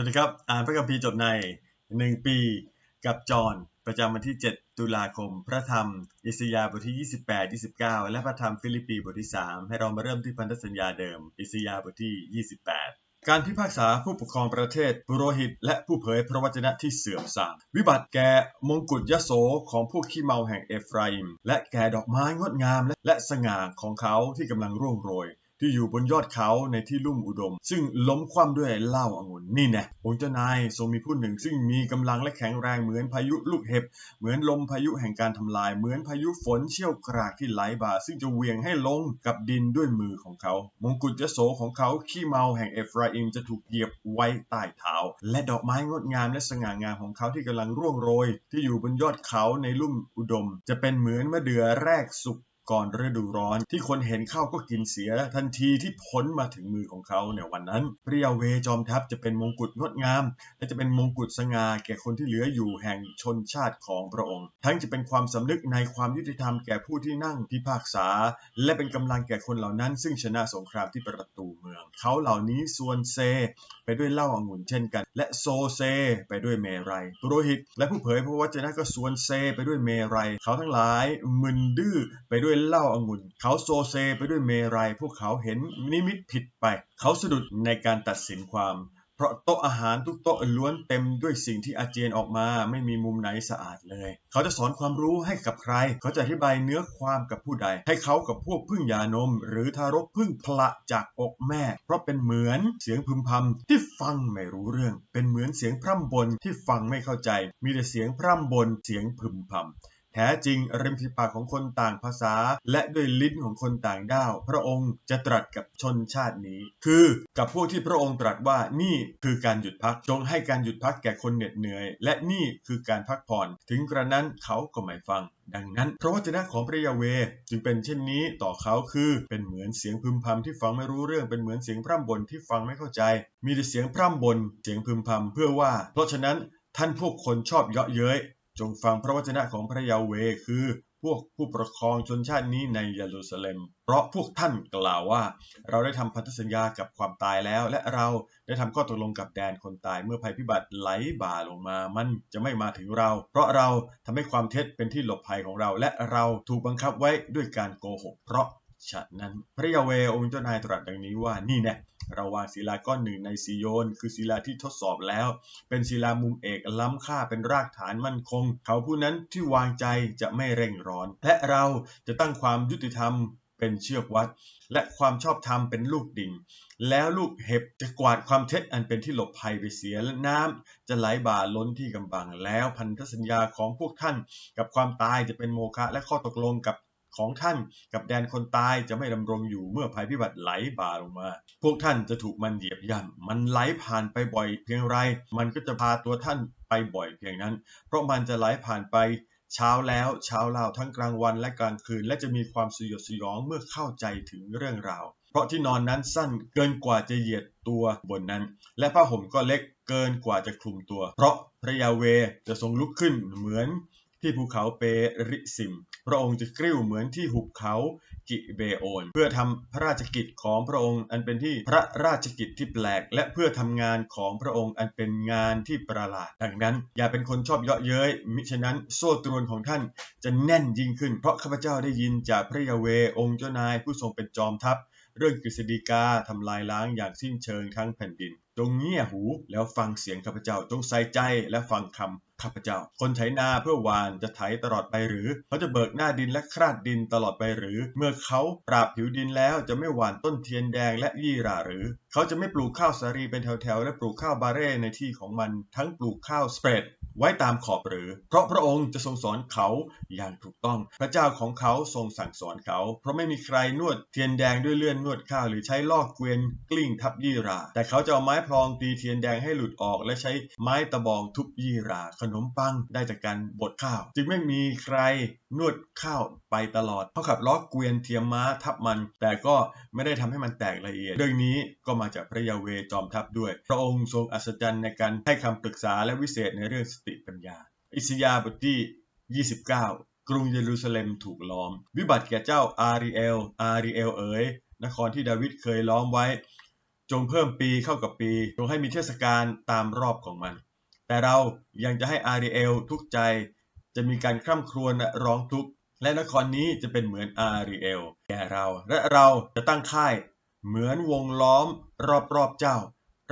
วัสดีครับอ่านพระคัมภีร์จบใน 1 ปีกับจอห์นประจำวันที่ 7 ตุลาคม พระธรรมอิสยาห์บทที่ 28 29 และพระธรรมฟิลิปปีบทที่ 3 ให้เรามาเริ่มที่พันธสัญญาเดิม อิสยาห์บทที่ 28 การพิพากษาผู้ปกครองประเทศปุโรหิต และผู้เผยพระวจนะที่เสื่อมทราม วิบัติแก่มงกุฎยโสของพวกขี้เมาแห่งเอฟราอิม และแก่ดอกไม้งดงามและและสง่าของเขาที่กำลังร่วงโรย ที่อยู่บนยอดเขาในที่ลุ่มอุดม ซึ่งล้มคว่ำด้วยเหล้าอางุ่นนี่น่องค์เจ้านายทรงมีผู้หนึ่ง ซึ่งมีกำลังและแข็งแรงเหมือนพายุลูกเห็บ เหมือนลมพายุแห่งการทำลาย เหมือนพายุฝนเชี่ยวกรากที่ไหลบ่า ซึ่งจะเวียงให้ลงกับดินด้วยมือของเขา มงกุฎยโสของเขาขี้เมาแห่งเอฟราอิมจะถูกเหยียบไว้ใต้เท้า และดอกไม้งดงามและสง่างามของเขาที่กำลังร่วงโรย ที่อยู่บนยอดเขาในลุ่มอุดม จะเป็นเหมือนมะเดื่อแรกสุก ก่อนฤดูร้อนที่คนเห็นเข้าก็กินเสียทันทีที่พ้นมาถึงมือของเขาในวันนั้นพระยาเวจอมทัพจะเป็นมงกุฎงดงาม และจะเป็นมงกุฎสง่าแก่คนที่เหลืออยู่แห่งชนชาติของพระองค์ ทั้งจะเป็นความสำนึกในความยุติธรรมแก่ผู้ที่นั่งพิพากษา และเป็นกำลังแก่คนเหล่านั้น ซึ่งชนะสงครามที่ประตูเมือง เขาเหล่านี้ส่วนเซ ไปด้วยเหล้าองุ่นเช่นกัน และโซเซ ไปด้วยเมรัยปุโรหิต และผู้เผยพระวจนะก็ส่วนเซ ไปด้วยเมรัยเขาทั้งหลายมึนดื้อไปด้วยเหล้าองุ่น เขาโซเซไปด้วยเมรัยพวกเขาเห็นนิมิตผิดไป เขาสะดุดในการตัดสินความ เพราะโต๊ะอาหารทุกโต๊ะล้วนเต็มด้วยสิ่งที่อาเจียนออกมาไม่มีมุมไหนสะอาดเลย เขาจะสอนความรู้ให้กับใคร เขาจะอธิบายเนื้อความกับผู้ใด ให้เขากับพวกพึ่งยานม หรือทารกพึ่งพละจากอกแม่ เพราะเป็นเหมือนเสียงพึมพำที่ฟังไม่รู้เรื่อง เป็นเหมือนเสียงพร่ำบนที่ฟังไม่เข้าใจ มีแต่เสียงพร่ำบนเสียงพึมพำ ท้จริงริมฝีปากของคนต่างภาษา และด้วยลิ้นของคนต่างด้าว พระองค์จะตรัสกับชนชาตินี้ คือกับพวกที่พระองค์ตรัสว่านี่คือการหยุดพักจงให้การหยุดพักแก่คนเหน็ดเหนื่อย และนี่คือการพักผ่อน ถึงกระนั้นเขาก็ไม่ฟัง ดังนั้นพระวจนะของพระยาเวจึงเป็นเช่นนี้ต่อเขาคือเป็นเหมือนเสียงพึมพำที่ฟังไม่รู้เรื่องเป็นเหมือนเสียงพร่ำบ่นที่ฟังไม่เข้าใจ มีแต่เสียงพร่ำบ่นเสียงพึมพำเพื่อว่า เพราะฉะนั้นท่านพวกคนชอบเยาะเย้ย จงฟังพระวจนะของพระยาเวคือพวกผู้ปกครองชนชาตินี้ในเยรูซาเล็ม เพราะพวกท่านกล่าวว่า เราได้ทำพันธสัญญากับความตายแล้ว และเราได้ทำข้อตกลงกับแดนคนตายเมื่อภัยพิบัติไหลบ่าลงมา มันจะไม่มาถึงเรา เพราะเราทำให้ความเท็จเป็นที่หลบภัยของเรา และเราถูกบังคับไว้ด้วยการโกหก เพราะ ฉะนั้นพระยาเวองค์เจ้านายตรัสดังนี้ว่านี่แน่เราวางศิลาก้อนหนึ่งในซีโยน คือศิลาที่ทดสอบแล้ว เป็นศิลามุมเอกล้ำค่าเป็นรากฐานมั่นคง เขาผู้นั้นที่วางใจจะไม่เร่งร้อน และเราจะตั้งความยุติธรรมเป็นเชือกวัด และความชอบธรรมเป็นลูกดิ่ง แล้วลูกเห็บจะกวาดความเท็จอันเป็นที่หลบภัยไปเสียและน้ำจะไหลบ่าล้นที่กำบังแล้วพันธสัญญาของพวกท่าน กับความตายจะเป็นโมฆะและข้อตกลงกับ ของท่านกับแดนคนตายจะไม่ดำรงอยู่เมื่อภัยพิบัติไหลบ่าลงมา พวกท่านจะถูกมันเหยียบย่ำมันไหลผ่านไปบ่อยเพียงไร มันก็จะพาตัวท่านไปบ่อยเพียงนั้น เพราะมันจะไหลผ่านไปเช้าแล้วเช้าเล่าทั้งกลางวันและกลางคืน และจะมีความสยดสยองเมื่อเข้าใจถึงเรื่องราว เพราะที่นอนนั้นสั้นเกินกว่าจะเหยียดตัวบนนั้น และผ้าห่มก็เล็กเกินกว่าจะคลุมตัว เพราะพระยาเวจะทรงลุกขึ้นเหมือน ที่ภูเขาเปริซิม พระองค์จะกริ้วเหมือนที่หุบเขากิเบโอน เพื่อทำพระราชกิจของพระองค์อันเป็นที่พระราชกิจที่แปลก และเพื่อทำงานของพระองค์อันเป็นงานที่ประหลาด ดังนั้น อย่าเป็นคนชอบเยาะเย้ยมิฉะนั้นโซ่ตรวนของท่านจะแน่นยิ่งขึ้น เพราะข้าพเจ้าได้ยินจากพระยาเวองค์เจ้านายผู้ทรงเป็นจอมทัพเรื่องกฤษฎีกาทำลายล้างอย่างสิ้นเชิงทั้งแผ่นดิน จงเงี่ยหูแล้วฟังเสียงข้าพเจ้า จงใส่ใจและฟังคำ ข้าพเจ้า คนไถนาเพื่อหวานจะไถตลอดไปหรือ เขาจะเบิกหน้าดินและคราดดินตลอดไปหรือ เมื่อเขาปราบผิวดินแล้วจะไม่หว่านต้นเทียนแดงและยี่หร่าหรือ เขาจะไม่ปลูกข้าวสาลีเป็นแถวๆและปลูกข้าวบาเร่ในที่ของมัน ทั้งปลูกข้าวสเปรด ไว้ตามขอบหรือ เพราะพระองค์จะทรงสอนเขาอย่างถูกต้อง พระเจ้าของเขาทรงสั่งสอนเขา เพราะไม่มีใครนวดเทียนแดงด้วยเลื่อนนวดข้าวหรือใช้ลอกเกวียนกลิ้งทับยี่รา แต่เขาจะเอาไม้พลองตีเทียนแดงให้หลุดออก และใช้ไม้ตะบองทุบยี่รา ขนมปังได้จากการบดข้าว จึงไม่มีใครนวดข้าวไปตลอดเขาขับล้อเกวียนเทียมม้าทับมัน แต่ก็ไม่ได้ทำให้มันแตกละเอียด เรื่องนี้ก็มาจากพระยาเวจอมทัพด้วย พระองค์ทรงอัศจรรย์ในการให้คำปรึกษาและวิเศษในเรื่องสติปัญญา อิสยาบทที่ 29 กรุงเยรูซาเล็มถูกล้อม วิบัติแก่เจ้าอาริเอล อาริเอลเอ๋ย นครที่ดาวิดเคยล้อมไว้ จงเพิ่มปีเข้ากับปี จงให้มีเทศกาลตามรอบของมัน แต่เรายังจะให้อาริเอลทุกใจ จะมีการคร่ำครวญและร้องทุกข์ และนครนี้จะเป็นเหมือนอาริเอลแก่เรา และเราจะตั้งค่ายเหมือนวงล้อมรอบๆเจ้า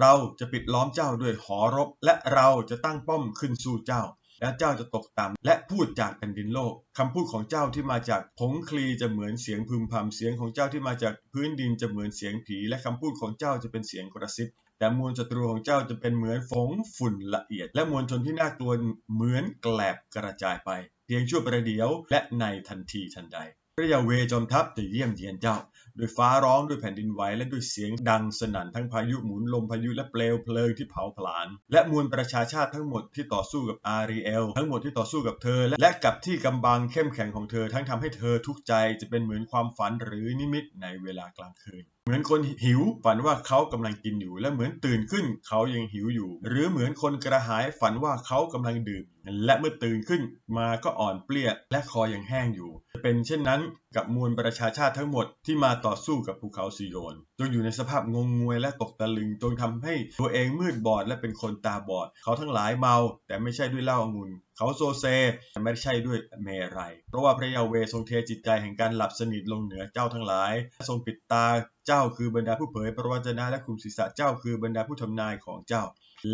เราจะปิดล้อมเจ้าด้วยหอรบ และเราจะตั้งป้อมขึ้นสู้เจ้า และเจ้าจะตกต่ำและพูดจากแผ่นดินโลกคำพูดของเจ้าที่มาจากผงคลีจะเหมือนเสียงพึมพำเสียงของเจ้าที่มาจากพื้นดินจะเหมือนเสียงผี และคำพูดของเจ้าจะเป็นเสียงกระซิบแต่มวลศัตรูของเจ้าจะเป็นเหมือนฝงฝุ่นละเอียด และมวลชนที่น่ากลัวเหมือนแกลบกระจายไป เพียงชั่วประเดี๋ยวและในทันทีทันใด พระยาเวจอมทัพจะเยี่ยมเยียนเจ้าด้วยฟ้าร้องด้วยแผ่นดินไหวและด้วยเสียงดังสนั่นทั้งพายุหมุนลมพายุและเปลวเพลิงที่เผาผลาญและมวลประชาชาติทั้งหมดที่ต่อสู้กับอารีเอลทั้งหมดที่ต่อสู้กับเธอ และและกับที่กำบังเข้มแข็งของเธอทั้งทำให้เธอทุกข์ใจจะเป็นเหมือนความฝันหรือนิมิตในเวลากลางคืน เหมือนคนหิวฝันว่าเขากำลังกินอยู่ และเหมือนตื่นขึ้นเขายังหิวอยู่ หรือเหมือนคนกระหายฝันว่าเขากำลังดื่ม และเมื่อตื่นขึ้นมาก็อ่อนเปลี้ยและคอยังแห้งอยู่ เป็นเช่นนั้นกับมวลประชาชาติทั้งหมดที่มาต่อสู้กับภูเขาซิโยนจงอยู่ในสภาพงงงวยและตกตะลึงจงทำให้ตัวเองมืดบอดและเป็นคนตาบอด เขาทั้งหลายเมา แต่ไม่ใช่ด้วยเหล้าองุ่นเขาโซเซแต่ไม่ใช่ด้วยเมรัยเพราะว่าพระยาเวทรงเทจิตใจแห่งการหลับสนิทลงเหนือเจ้าทั้งหลาย ทรงปิดตาเจ้าคือบรรดาผู้เผยพระวจนะและคุมศีรษะเจ้าคือบรรดาผู้ทำนายของเจ้า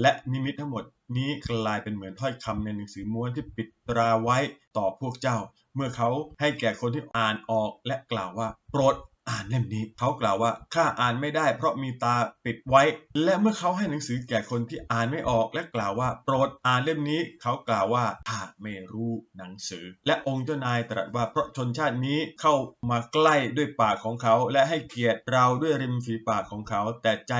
และนิมิตทั้งหมด นี้กลายเป็นเหมือนถ้อยคำในหนังสือม้วนที่ปิดตราไว้ต่อพวกเจ้า เมื่อเขาให้แก่คนที่อ่านออกและกล่าวว่า โปรด อ่านเล่มนี้เขากล่าวว่าข้าอ่านไม่ได้เพราะมีตาปิดไว้ และเมื่อเขาให้หนังสือแก่คนที่อ่านไม่ออกและกล่าวว่า โปรดอ่านเล่มนี้เขากล่าวว่าข้าไม่รู้หนังสือ และองค์เจ้านายตรัสว่าเพราะชนชาตินี้เข้ามาใกล้ด้วยปากของเขา และให้เกียรติเราด้วยริมฝีปากของเขา แต่ใจ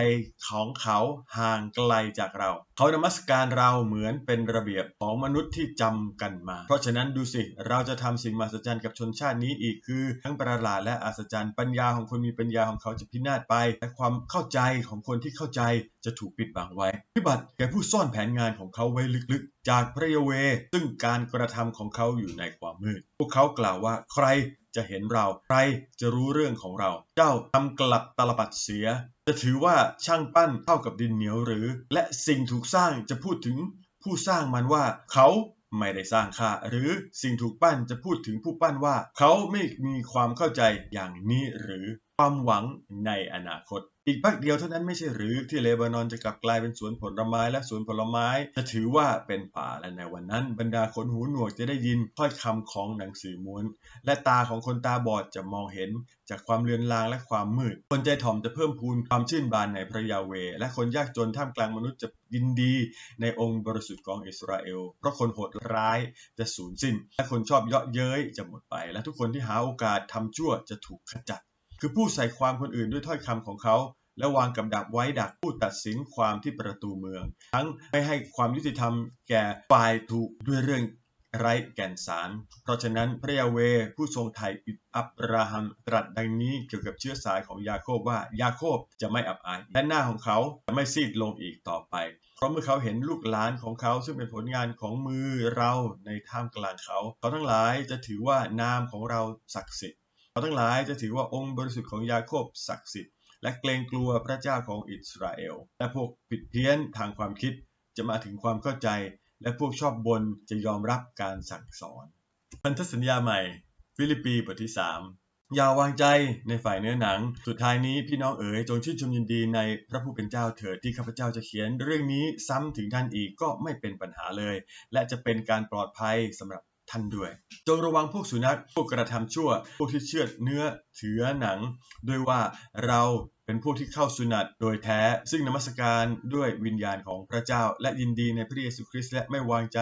ของเขาห่างไกลจากเรา เขานมัสการเราเหมือนเป็นระเบียบของมนุษย์ที่จำกันมา เพราะฉะนั้นดูสิเราจะทำสิ่งมหัศจรรย์กับชนชาตินี้อีกคือ ทั้งประหลาดและอัศจรรย์ปัญญาของคนมีปัญญาของเขาจะพินาศไป และความเข้าใจของคนที่เข้าใจจะถูกปิดบังไว้ พิบัติแก่ผู้ซ่อนแผนงานของเขาไว้ลึกๆ จากพระเยเว ซึ่งการกระทำของเขาอยู่ในความมืด พวกเขากล่าวว่าใครจะเห็นเรา ใครจะรู้เรื่องของเรา เจ้าทำกลับตลปัดเสีย จะถือว่าช่างปั้นเท่ากับดินเหนียวหรือ และสิ่งถูกสร้างจะพูดถึงผู้สร้างมันว่าเขา ไม่ได้สร้างค่า หรือสิ่งถูกปั้นจะพูดถึงผู้ปั้นว่า เขาไม่มีความเข้าใจอย่างนี้หรือความหวังในอนาคต อีกพักเดียวเท่านั้นไม่ใช่หรือที่เลบานอนจะกลับกลายเป็นสวนผลไม้และสวนผลไม้ จะถือว่าเป็นป่าและในวันนั้น บรรดาคนหูหนวกจะได้ยินถ้อยคำของหนังสือม้วน และตาของคนตาบอดจะมองเห็น จากความเลือนลางและความมืด คนใจถ่อมจะเพิ่มพูนความชื่นบานในพระยาเว และคนยากจนท่ามกลางมนุษย์จะยินดี ในองค์บริสุทธิ์ของอิสราเอล เพราะคนโหดร้ายจะสูญสิ้น และคนชอบเยาะเย้ยจะหมดไป และทุกคนที่หาโอกาสทำชั่วจะถูกขจัด คือผู้ใส่ความคนอื่นด้วยถ้อยคำของเขา และวางกับดักไว้ดักผู้ตัดสินความที่ประตูเมือง ทั้งไม่ให้ความยุติธรรมแก่ฝ่ายถูกด้วยเรื่องไร้แก่นสาร เพราะฉะนั้นพระยาเวผู้ทรงไถ่อับราฮัมตรัสดังนี้เกี่ยวกับเชื้อสายของยาโคบว่ายาโคบจะไม่อับอาย และหน้าของเขาจะไม่ซีดลงอีกต่อไป เพราะเมื่อเขาเห็นลูกหลานของเขาซึ่งเป็นผลงานของมือเราในท่ามกลางเขา เขาทั้งหลายจะถือว่านามของเราศักดิ์สิทธิ์ เขาทั้งหลายจะถือว่าองค์บริสุทธิ์ของยาโคบศักดิ์สิทธิ์และเกรงกลัวพระเจ้าของอิสราเอล และพวกผิดเพี้ยนทางความคิดจะมาถึงความเข้าใจ และพวกชอบบนจะยอมรับการสั่งสอน พันธสัญญาใหม่ ฟิลิปปีบทที่ 3 อย่าวางใจในฝ่ายเนื้อหนัง สุดท้ายนี้พี่น้องเอ๋ยจงชื่นชมยินดีในพระผู้เป็นเจ้าเถิดที่ข้าพเจ้าจะเขียน เรื่องนี้ซ้ำถึงท่านอีกก็ไม่เป็นปัญหาเลย และจะเป็นการปลอดภัยสำหรับ ท่านด้วย จงระวังพวกสุนัข พวกกระทำชั่ว พวกที่เชือดเนื้อเถือหนัง ด้วยว่าเรา เป็นพวกที่เข้าสุนัตโดยแท้ ซึ่งนมัสการด้วยวิญญาณของพระเจ้า และยินดีในพระเยซูคริสต์และไม่วางใจ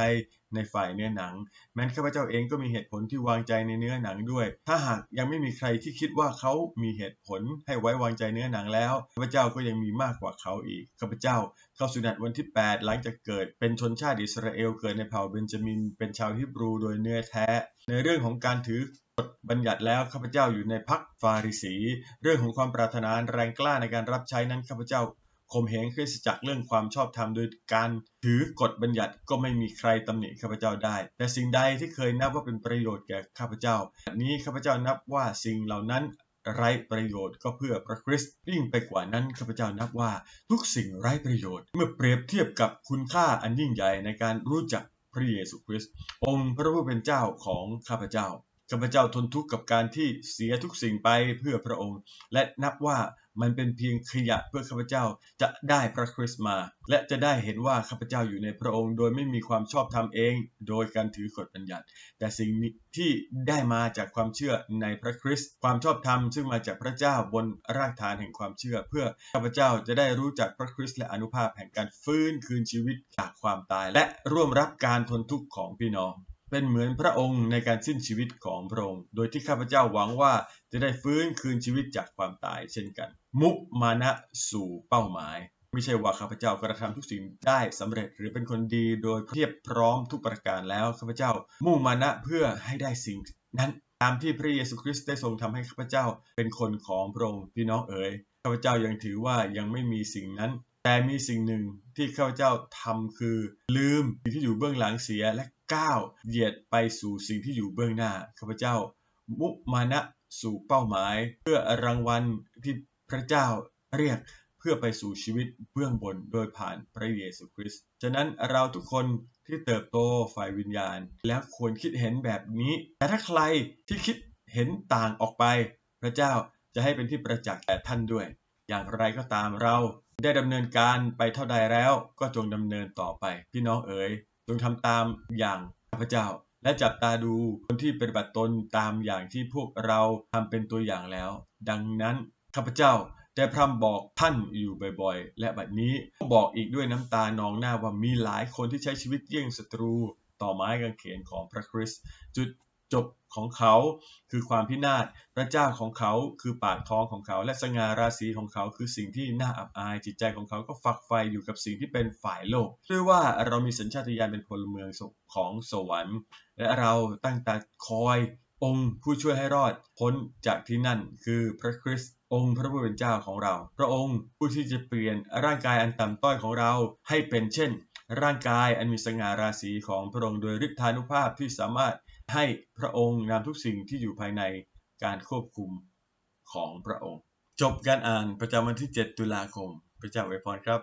ในฝ่ายเนื้อหนัง แม้นข้าพเจ้าเองก็มีเหตุผลที่วางใจในเนื้อหนังด้วย ถ้าหากยังไม่มีใครที่คิดว่าเขามีเหตุผลให้ไว้วางใจเนื้อหนังแล้วข้าพเจ้าก็ยังมีมากกว่าเขาอีกข้าพเจ้า เข้าสุนัตวันที่ 8 หลังจากเกิดเป็นชนชาติอิสราเอลเกิดในเผ่าเบนจามิน เป็นชาวฮิบรูโดยเนื้อแท้ ในเรื่องของการถือกฎบัญญัติแล้วข้าพเจ้าอยู่ในพักฟาริสี เรื่องของความปรารถนาแรงกล้าในการรับใช้นั้นข้าพเจ้าข่มเหงคริสจักรเรื่องความชอบธรรมโดยการถือกฎบัญญัติก็ไม่มีใครตำหนิข้าพเจ้าได้ แต่สิ่งใดที่เคยนับว่าเป็นประโยชน์แก่ข้าพเจ้าแบบนี้ข้าพเจ้านับว่าสิ่งเหล่านั้นไร้ประโยชน์ก็เพื่อพระคริสต์ยิ่งไปกว่านั้นข้าพเจ้านับว่าทุกสิ่งไร้ประโยชน์ เมื่อเปรียบเทียบกับคุณค่าอันยิ่งใหญ่ในการรู้จัก พระเยซูคริสต์องค์พระผู้เป็นเจ้าของข้าพเจ้าข้าพเจ้าทนทุกข์กับการที่เสียทุกสิ่งไปเพื่อพระองค์ และนับว่า มันเป็นเพียงขยะเพื่อข้าพเจ้าจะได้พระคริสต์มา และจะได้เห็นว่าข้าพเจ้าอยู่ในพระองค์ โดยไม่มีความชอบธรรมเอง โดยการถือกฎบัญญัติ แต่สิ่งที่ได้มาจากความเชื่อในพระคริสต์ความชอบธรรมซึ่งมาจากพระเจ้าบนรากฐานแห่งความเชื่อ เพื่อข้าพเจ้าจะได้รู้จักพระคริสต์และอนุภาพแห่งการฟื้นคืนชีวิตจากความตาย และร่วมรับการทนทุกข์ของพี่น้อง เป็นเหมือนพระองค์ในการสิ้นชีวิตของพระองค์ โดยที่ข้าพเจ้าหวังว่าจะได้ฟื้นคืนชีวิตจากความตายเช่นกัน มุมานะสู่เป้าหมาย ไม่ใช่ว่าข้าพเจ้ากระทำทุกสิ่งได้สำเร็จหรือเป็นคนดีโดยเทียบพร้อมทุกประการแล้วข้าพเจ้า มุ่งมานะเพื่อให้ได้สิ่งนั้นตามที่พระเยซูคริสต์ได้ทรงทำให้ข้าพเจ้าเป็นคนของพระองค์พี่น้องเอ๋ยข้าพเจ้ายังถือว่ายังไม่มีสิ่งนั้นแต่มีสิ่งหนึ่งที่ข้าพเจ้าทำคือ ลืมสิ่งที่อยู่เบื้องหลังเสียและ ก้าวเหยียดไปสู่สิ่งที่อยู่เบื้องหน้าข้าพเจ้า มุมานะสู่เป้าหมาย เพื่อรางวัลที่พระเจ้าเรียกเพื่อไปสู่ชีวิตเบื้องบนโดยผ่านพระเยซูคริสต์ฉะนั้นเราทุกคนที่เติบโตฝ่ายวิญญาณ แล้วควรคิดเห็นแบบนี้ แต่ถ้าใครที่คิดเห็นต่างออกไป พระเจ้าจะให้เป็นที่ประจักษ์แก่ท่านด้วย อย่างไรก็ตามเราได้ดำเนินการไปเท่าใดแล้วก็จงดำเนินต่อไป พี่น้องเอ๋ย จงทำตามอย่างข้าพเจ้า และจับตาดูคนที่ปฏิบัติตนตามอย่างที่พวกเราทำเป็นตัวอย่างแล้ว ดังนั้นข้าพเจ้าได้พร่ำบอกท่านอยู่บ่อยๆ และบัดนี้ก็บอกอีกด้วยน้ำตานองหน้าว่ามีหลายคนที่ใช้ชีวิตเยี่ยงศัตรู ต่อไม้กางเขนของพระคริสต์จุด จบของเขาคือความพินาศ พระเจ้าของเขาคือปากท้องของเขา และสง่าราศีของเขาคือสิ่งที่น่าอับอาย จิตใจของเขาก็ฝักใฝ่อยู่กับสิ่งที่เป็นฝ่ายโลกด้วยว่าเรามีสัญชาตญาณเป็นพลเมืองของสวรรค์ และเราตั้งแต่คอยองค์ผู้ช่วยให้รอดพ้นจากที่นั่น คือพระคริสต์องค์พระผู้เป็นเจ้าของเรา พระองค์ผู้ที่จะเปลี่ยนร่างกายอันต่ำต้อยของเราให้เป็นเช่น ร่างกายอันมีสง่าราศีของพระองค์โดยฤทธานุภาพที่สามารถ ให้พระองค์นำทุกสิ่งที่อยู่ภายในการควบคุมของพระองค์ จบการอ่านประจำวันที่ 7 ตุลาคม พระเจ้าอวยพรครับ